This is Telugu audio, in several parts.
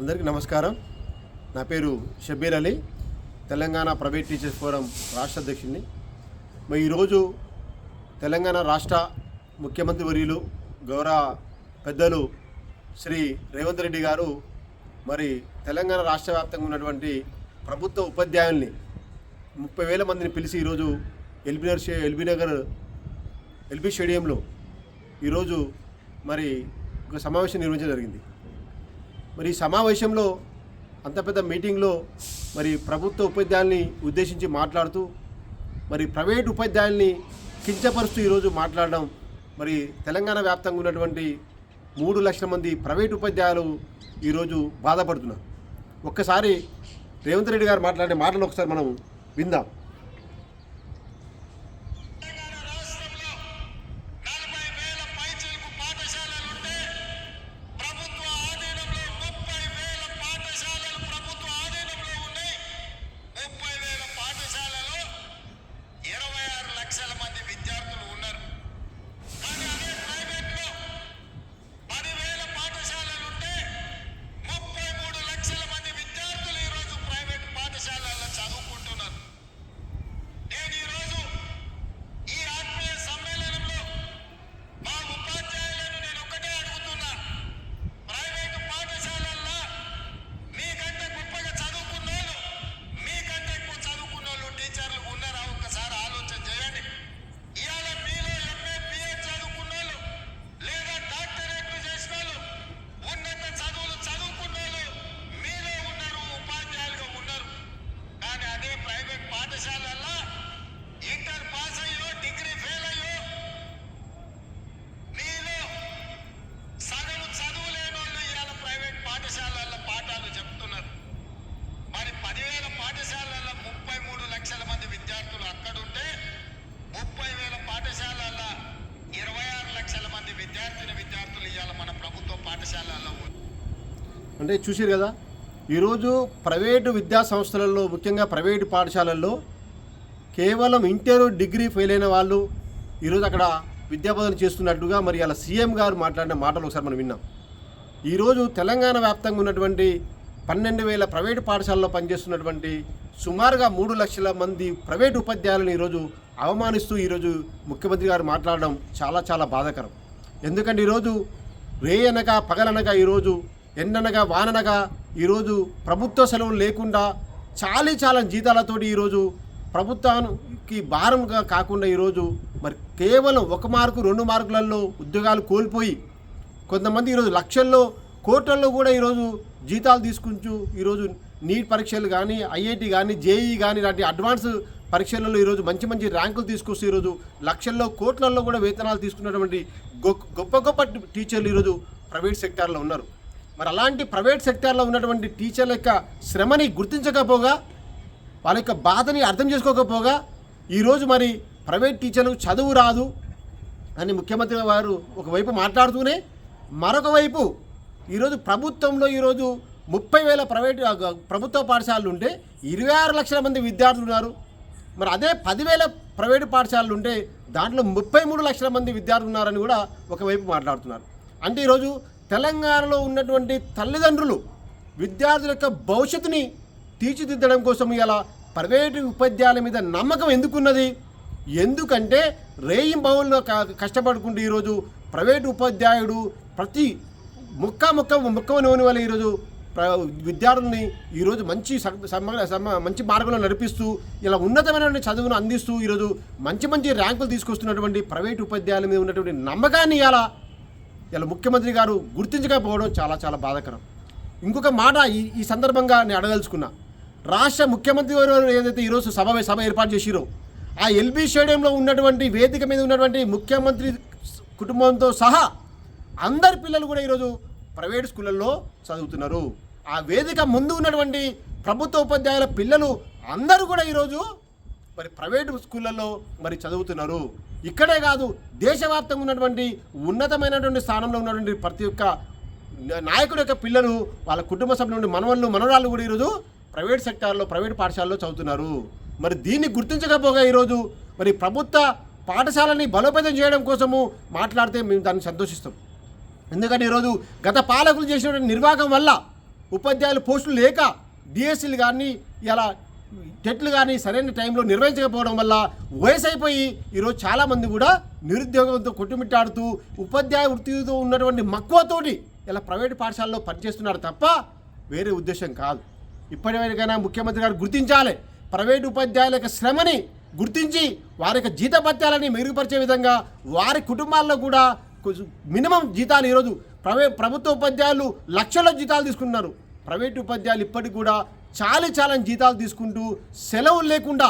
అందరికీ నమస్కారం. నా పేరు Shabbir Ali Telangana private teachers forum రాష్ట్ర అధ్యక్షుడిని. మరి ఈరోజు తెలంగాణ రాష్ట్ర ముఖ్యమంత్రి వర్యులు గౌరవ పెద్దలు శ్రీ రేవంత్ రెడ్డి గారు మరి తెలంగాణ రాష్ట్ర వ్యాప్తంగా ఉన్నటువంటి ప్రభుత్వ ఉపాధ్యాయుల్ని ముప్పై వేల మందిని పిలిచి ఈరోజు LB Nagar LB Nagar LB స్టేడియంలో ఈరోజు మరి ఒక సమావేశం నిర్వహించడం జరిగింది. మరి సమావేశంలో అంత పెద్ద మీటింగ్లో మరి ప్రభుత్వ ఉపాధ్యాయుల్ని ఉద్దేశించి మాట్లాడుతూ మరి ప్రైవేట్ ఉపాధ్యాయుల్ని కించపరుస్తూ ఈరోజు మాట్లాడడం మరి తెలంగాణ వ్యాప్తంగా ఉన్నటువంటి మూడు లక్షల మంది ప్రైవేట్ ఉపాధ్యాయులు ఈరోజు బాధపడుతున్నారు. ఒక్కసారి రేవంత్ రెడ్డి గారు మాట్లాడే మాటలు ఒకసారి మనం విందాం. అంటే చూసారు కదా ఈరోజు ప్రైవేటు విద్యా సంస్థలలో ముఖ్యంగా ప్రైవేటు పాఠశాలల్లో కేవలం ఇంటర్ డిగ్రీ ఫెయిల్ అయిన వాళ్ళు ఈరోజు అక్కడ విద్యాబోధన చేస్తున్నట్టుగా మరి అలా సీఎం గారు మాట్లాడిన మాటలు ఒకసారి మనం విన్నాం. ఈరోజు తెలంగాణ వ్యాప్తంగా ఉన్నటువంటి పన్నెండు వేల ప్రైవేటు పాఠశాలలో పనిచేస్తున్నటువంటి సుమారుగా మూడు లక్షల మంది ప్రైవేటు ఉపాధ్యాయులను ఈరోజు అవమానిస్తూ ఈరోజు ముఖ్యమంత్రి గారు మాట్లాడడం చాలా చాలా బాధాకరం. ఎందుకంటే ఈరోజు రే అనగా పగలనగా ఈరోజు ఎండనగా వాననగా ఈరోజు ప్రభుత్వ సెలవులు లేకుండా చాలీ చాలా జీతాలతోటి ఈరోజు ప్రభుత్వానికి భారంగా కాకుండా ఈరోజు మరి కేవలం ఒక మార్కు రెండు మార్కులలో ఉద్యోగాలు కోల్పోయి కొంతమంది ఈరోజు లక్షల్లో కోట్లలో కూడా ఈరోజు జీతాలు తీసుకుంటూ ఈరోజు నీట్ పరీక్షలు కానీ ఐఐటి కానీ జేఈ కానీ లాంటి అడ్వాన్స్ పరీక్షలలో ఈరోజు మంచి మంచి ర్యాంకులు తీసుకొస్తే ఈరోజు లక్షల్లో కోట్లల్లో కూడా వేతనాలు తీసుకున్నటువంటి గొప్ప గొప్ప టీచర్లు ఈరోజు ప్రైవేట్ సెక్టార్లో ఉన్నారు. మరి అలాంటి ప్రైవేట్ సెక్టార్లో ఉన్నటువంటి టీచర్ల యొక్క శ్రమని గుర్తించకపోగా వాళ్ళ యొక్క బాధని అర్థం చేసుకోకపోగా ఈరోజు మరి ప్రైవేట్ టీచర్లకు చదువు రాదు అని ముఖ్యమంత్రి వారు ఒకవైపు మాట్లాడుతూనే మరొక వైపు ఈరోజు ప్రభుత్వంలో ఈరోజు ముప్పై వేల ప్రైవేట్ ప్రభుత్వ పాఠశాలలు ఉంటే ఇరవై ఆరు లక్షల మంది విద్యార్థులు ఉన్నారు. మరి అదే పదివేల ప్రైవేటు పాఠశాలలు ఉంటే దాంట్లో ముప్పై మూడు లక్షల మంది విద్యార్థులు ఉన్నారని కూడా ఒకవైపు మాట్లాడుతున్నారు. అంటే ఈరోజు తెలంగాణలో ఉన్నటువంటి తల్లిదండ్రులు విద్యార్థుల యొక్క భవిష్యత్తుని తీర్చిదిద్దడం కోసం ఇలా ప్రైవేటు ఉపాధ్యాయుల మీద నమ్మకం ఎందుకున్నది? ఎందుకంటే రేయిం బౌల్లో కష్టపడుకుంటూ ఈరోజు ప్రైవేటు ఉపాధ్యాయుడు ప్రతి ముక్క ముక్క ముక్క నూనె వల్ల ఈరోజు ప్ర- విద్యార్థుల్ని ఈరోజు మంచి మంచి మార్గంలో నడిపిస్తూ ఇలా ఉన్నతమైనటువంటి చదువును అందిస్తూ ఈరోజు మంచి మంచి ర్యాంకులు తీసుకొస్తున్నటువంటి ప్రైవేటు ఉపాధ్యాయుల మీద ఉన్నటువంటి నమ్మకాన్ని ఇలా ఇలా ముఖ్యమంత్రి గారు గుర్తించకపోవడం చాలా చాలా బాధాకరం. ఇంకొక మాట ఈ ఈ సందర్భంగా నేను అడగదలుచుకున్నా. రాష్ట్ర ముఖ్యమంత్రి గారు ఏదైతే ఈరోజు సభ సభ ఏర్పాటు చేసిరో ఆ ఎల్బీ స్టేడియంలో ఉన్నటువంటి వేదిక మీద ఉన్నటువంటి ముఖ్యమంత్రి కుటుంబంతో సహా అందరి పిల్లలు కూడా ఈరోజు ప్రైవేట్ స్కూళ్ళల్లో చదువుతున్నారు. ఆ వేదిక ముందు ఉన్నటువంటి ప్రభుత్వ ఉపాధ్యాయుల పిల్లలు అందరూ కూడా ఈరోజు మరి ప్రైవేటు స్కూళ్ళల్లో మరి చదువుతున్నారు. ఇక్కడే కాదు దేశవ్యాప్తంగా ఉన్నటువంటి ఉన్నతమైనటువంటి స్థానంలో ఉన్నటువంటి ప్రతి ఒక్క నాయకుడు నాయకుడి యొక్క పిల్లలు వాళ్ళ కుటుంబ సభ్యుల నుండి మనవళ్ళు మనవరాళ్ళు కూడా ఈరోజు ప్రైవేట్ సెక్టార్లో ప్రైవేట్ పాఠశాలలో చదువుతున్నారు. మరి దీన్ని గుర్తించకపోగా ఈరోజు మరి ప్రభుత్వ పాఠశాలని బలోపేతం చేయడం కోసము మాట్లాడితే మేము దాన్ని సంతోషిస్తాం. ఎందుకంటే ఈరోజు గత పాలకులు చేసినటువంటి నిర్వాహకం వల్ల ఉపాధ్యాయుల పోస్టులు లేక డిఎస్సీలు కానీ ఇలా టెట్లు కానీ సరైన టైంలో నిర్వహించకపోవడం వల్ల వయసు అయిపోయి ఈరోజు చాలామంది కూడా నిరుద్యోగంతో కొట్టుమిట్టాడుతూ ఉపాధ్యాయ వృత్తితో ఉన్నటువంటి మక్కువతోటి ఇలా ప్రైవేట్ పాఠశాలలో పనిచేస్తున్నారు తప్ప వేరే ఉద్దేశం కాదు. ఇప్పటివరకైనా ముఖ్యమంత్రి గారు గుర్తించాలి. ప్రైవేట్ ఉపాధ్యాయుల యొక్క శ్రమని గుర్తించి వారి యొక్క జీతపత్యాలని మెరుగుపరిచే విధంగా వారి కుటుంబాల్లో కూడా కొంచెం మినిమం జీతాలు ఈరోజు ప్రైవే ప్రభుత్వ ఉపాధ్యాయులు లక్షల జీతాలు తీసుకున్నారు ప్రైవేట్ ఉపాధ్యాయులు ఇప్పటికి కూడా చాలి చాలని జీతాలు తీసుకుంటూ సెలవులు లేకుండా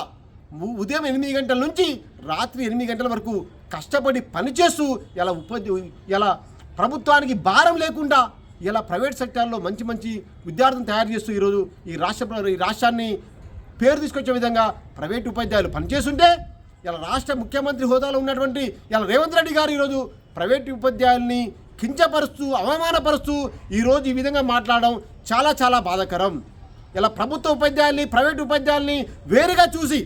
ఉదయం ఎనిమిది గంటల నుంచి రాత్రి ఎనిమిది గంటల వరకు కష్టపడి పనిచేస్తూ ఇలా ఉపాధి ఇలా ప్రభుత్వానికి భారం లేకుండా ఇలా ప్రైవేట్ సెక్టార్లో మంచి మంచి విద్యార్థులను తయారు చేస్తూ ఈరోజు ఈ రాష్ట్ర ప్ర- ఈ రాష్ట్రాన్ని పేరు తీసుకొచ్చే విధంగా ప్రైవేట్ ఉపాధ్యాయులు పనిచేస్తుంటే ఇలా రాష్ట్ర ముఖ్యమంత్రి హోదాలో ఉన్నటువంటి ఇలా రేవంత్ రెడ్డి గారు ఈరోజు ప్రైవేట్ ఉపాధ్యాయుల్ని కించపరుస్తూ అవమానపరుస్తూ ఈరోజు ఈ విధంగా మాట్లాడడం చాలా చాలా బాధాకరం. ఇలా ప్రభుత్వ ఉపాధ్యాయుల్ని ప్రైవేట్ ఉపాధ్యాయుల్ని వేరుగా చూసి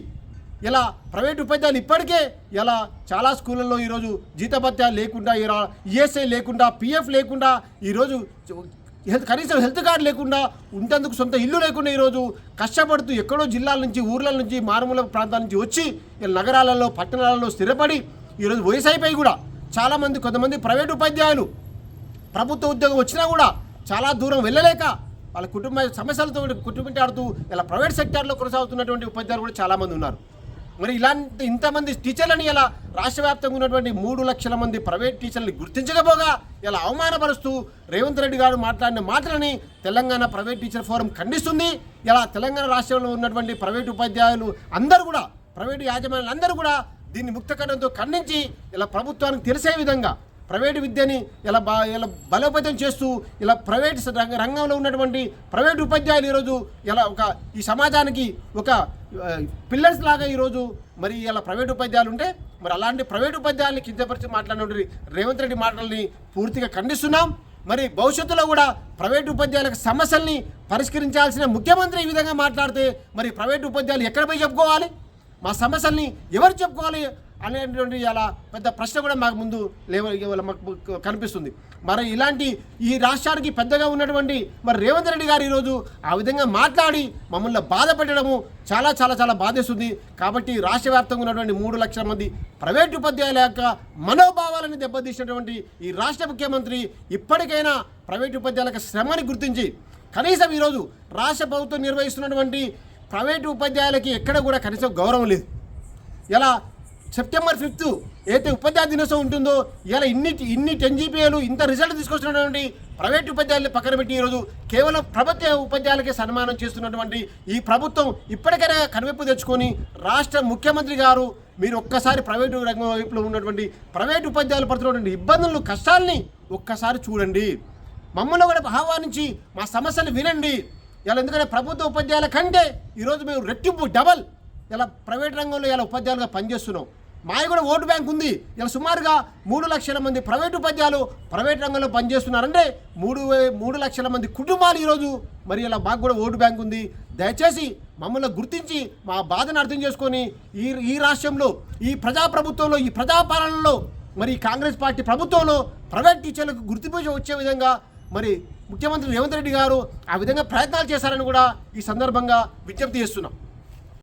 ఇలా ప్రైవేట్ ఉపాధ్యాయులు ఇప్పటికే ఇలా చాలా స్కూళ్ళల్లో ఈరోజు జీతభత్యాలు లేకుండా ఇలా ఈఎస్ఐ లేకుండా పిఎఫ్ లేకుండా ఈరోజు హెల్త్ కనీసం హెల్త్ కార్డు లేకుండా ఉండేందుకు సొంత ఇల్లు లేకుండా ఈరోజు కష్టపడుతూ ఎక్కడో జిల్లాల నుంచి ఊర్ల నుంచి మారుమూల ప్రాంతాల నుంచి వచ్చి నగరాలలో పట్టణాలలో స్థిరపడి ఈరోజు వయసు అయిపోయి కూడా చాలామంది కొంతమంది ప్రైవేట్ ఉపాధ్యాయులు ప్రభుత్వ ఉద్యోగం వచ్చినా కూడా చాలా దూరం వెళ్ళలేక వాళ్ళ కుటుంబ సమస్యలతో కుటుంబింటాడుతూ ఇలా ప్రైవేట్ సెక్టార్లో కొనసాగుతున్నటువంటి ఉపాధ్యాయులు కూడా చాలామంది ఉన్నారు. మరి ఇలాంటి ఇంతమంది టీచర్లని ఇలా రాష్ట్ర వ్యాప్తంగా ఉన్నటువంటి మూడు లక్షల మంది ప్రైవేట్ టీచర్లని గుర్తించకపోగా ఇలా అవమానపరుస్తూ రేవంత్ రెడ్డి గారు మాట్లాడిన మాటలని తెలంగాణ ప్రైవేట్ టీచర్ ఫోరం ఖండిస్తుంది. ఇలా తెలంగాణ రాష్ట్రంలో ఉన్నటువంటి ప్రైవేట్ ఉపాధ్యాయులు అందరూ కూడా ప్రైవేటు యాజమాన్యాలు అందరూ కూడా దీన్ని ముక్తకండంతో ఖండించి ఇలా ప్రభుత్వానికి తెలిసే విధంగా ప్రైవేటు విద్యని ఇలా బా ఇలా బలోపేతం చేస్తూ ఇలా ప్రైవేట్ రంగ- రంగంలో ఉన్నటువంటి ప్రైవేట్ ఉపాధ్యాయులు ఈరోజు ఇలా ఒక ఈ సమాజానికి ఒక పిల్లర్స్ లాగా ఈరోజు మరి ఇలా ప్రైవేట్ ఉపాధ్యాయులు ఉంటే మరి అలాంటి ప్రైవేట్ ఉపాధ్యాయుల్ని కిందపరిచి మాట్లాడినటువంటి రేవంత్ రెడ్డి మాటల్ని పూర్తిగా ఖండిస్తున్నాం. మరి భవిష్యత్తులో కూడా ప్రైవేట్ ఉపాధ్యాయులకు సమస్యల్ని పరిష్కరించాల్సిన ముఖ్యమంత్రి ఈ విధంగా మాట్లాడితే మరి ప్రైవేట్ ఉపాధ్యాయులు ఎక్కడ పోయి చెప్పుకోవాలి? మా సమస్యల్ని ఎవరు చెప్పుకోవాలి? అనేటువంటి అలా పెద్ద ప్రశ్న కూడా మాకు ముందు లేవ మాకు కనిపిస్తుంది. మరి ఇలాంటి ఈ రాష్ట్రానికి పెద్దగా ఉన్నటువంటి మరి రేవంత్ రెడ్డి గారు ఈరోజు ఆ విధంగా మాట్లాడి మమ్మల్ని బాధపెట్టడము చాలా చాలా చాలా బాధేస్తుంది. కాబట్టి రాష్ట్ర వ్యాప్తంగా ఉన్నటువంటి మూడు లక్షల మంది ప్రైవేట్ ఉపాధ్యాయుల యొక్క మనోభావాలను దెబ్బతీసినటువంటి ఈ రాష్ట్ర ముఖ్యమంత్రి ఇప్పటికైనా ప్రైవేట్ ఉపాధ్యాయుల శ్రమని గుర్తించి కనీసం ఈరోజు రాష్ట్ర ప్రభుత్వం నిర్వహిస్తున్నటువంటి ప్రైవేటు ఉపాధ్యాయులకి ఎక్కడ కూడా కనీసం గౌరవం లేదు. ఇలా సెప్టెంబర్ ఫిఫ్త్ ఏదైతే ఉపాధ్యాయ దినోత్సవం ఉంటుందో ఇలా ఇన్ని ఇన్ని టెన్ జీపీఏలు ఇంత రిజల్ట్ తీసుకొస్తున్నటువంటి ప్రైవేట్ ఉపాధ్యాయులు పక్కన పెట్టి ఈరోజు కేవలం ప్రభుత్వ ఉపాధ్యాయులకే సన్మానం చేస్తున్నటువంటి ఈ ప్రభుత్వం ఇప్పటికైనా కనువిప్పు తెచ్చుకొని రాష్ట్ర ముఖ్యమంత్రి గారు మీరు ఒక్కసారి ప్రైవేటు రంగం వైపులో ఉన్నటువంటి ప్రైవేట్ ఉపాధ్యాయులు పడుతున్నటువంటి ఇబ్బందులు కష్టాలని ఒక్కసారి చూడండి. మమ్మల్ని కూడా ఆహ్వానించి మా సమస్యలు వినండి. ఇలా ఎందుకంటే ప్రభుత్వ ఉపాధ్యాయుల కంటే ఈరోజు మేము రెట్టింపు డబల్ ఇలా ప్రైవేట్ రంగంలో ఇలా ఉపాధ్యాయులుగా పనిచేస్తున్నాం. మాది కూడా ఓటు బ్యాంక్ ఉంది. ఇలా సుమారుగా మూడు లక్షల మంది ప్రైవేట్ ఉపాధ్యాయులు ప్రైవేట్ రంగంలో పనిచేస్తున్నారంటే మూడు వే- మూడు లక్షల మంది కుటుంబాలు ఈరోజు మరి ఇలా మాకు కూడా ఓటు బ్యాంక్ ఉంది. దయచేసి మమ్మల్ని గుర్తించి మా బాధను అర్థం చేసుకొని ఈ ఈ రాష్ట్రంలో ఈ ప్రజాప్రభుత్వంలో ఈ ప్రజాపాలనలో మరి కాంగ్రెస్ పార్టీ ప్రభుత్వంలో ప్రైవేట్ టీచర్లకు గుర్తింపు వచ్చే విధంగా మరి ముఖ్యమంత్రి రేవంత్ రెడ్డి గారు ఆ విధంగా ప్రయత్నాలు చేశారని కూడా ఈ సందర్భంగా విజ్ఞప్తి చేస్తున్నాం.